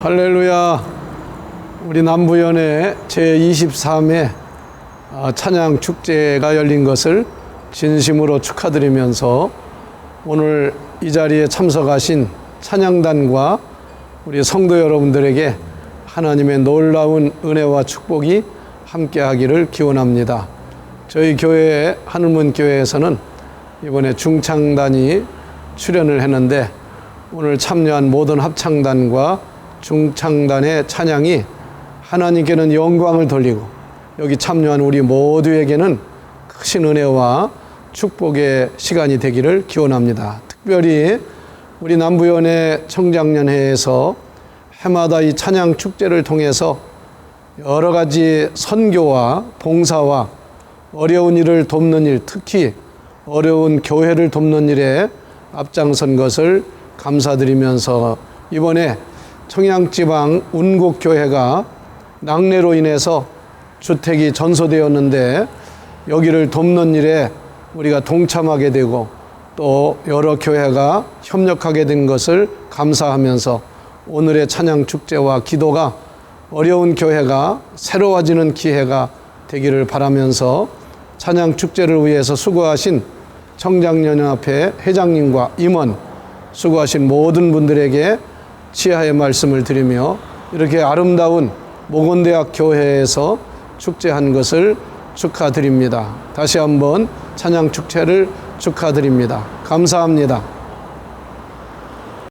할렐루야. 우리 남부연의 제23회 아, 찬양 축제가 열린 것을 진심으로 축하드리면서 오늘 이 자리에 참석하신 찬양단과 우리 성도 여러분들에게 하나님의 놀라운 은혜와 축복이 함께하기를 기원합니다. 저희 교회 하늘문 교회에서는 이번에 중창단이 출연을 했는데 오늘 참여한 모든 합창단과 중창단의 찬양이 하나님께는 영광을 돌리고 여기 참여한 우리 모두에게는 크신 은혜와 축복의 시간이 되기를 기원합니다. 특별히 우리 남부연의 청장년회에서 해마다 이 찬양 축제를 통해서 여러 가지 선교와 봉사와 어려운 일을 돕는 일, 특히 어려운 교회를 돕는 일에 앞장선 것을 감사드리면서 이번에 청양지방 운곡교회가 낙뢰로 인해서 주택이 전소되었는데 여기를 돕는 일에 우리가 동참하게 되고 또 여러 교회가 협력하게 된 것을 감사하면서 오늘의 찬양 축제와 기도가 어려운 교회가 새로워지는 기회가 되기를 바라면서 찬양 축제를 위해서 수고하신 청장연합회 회장님과 임원 수고하신 모든 분들에게 치하의 말씀을 드리며 이렇게 아름다운 모건대학 교회에서 축제한 것을 축하드립니다. 다시 한번 찬양 축제를 축하드립니다. 감사합니다.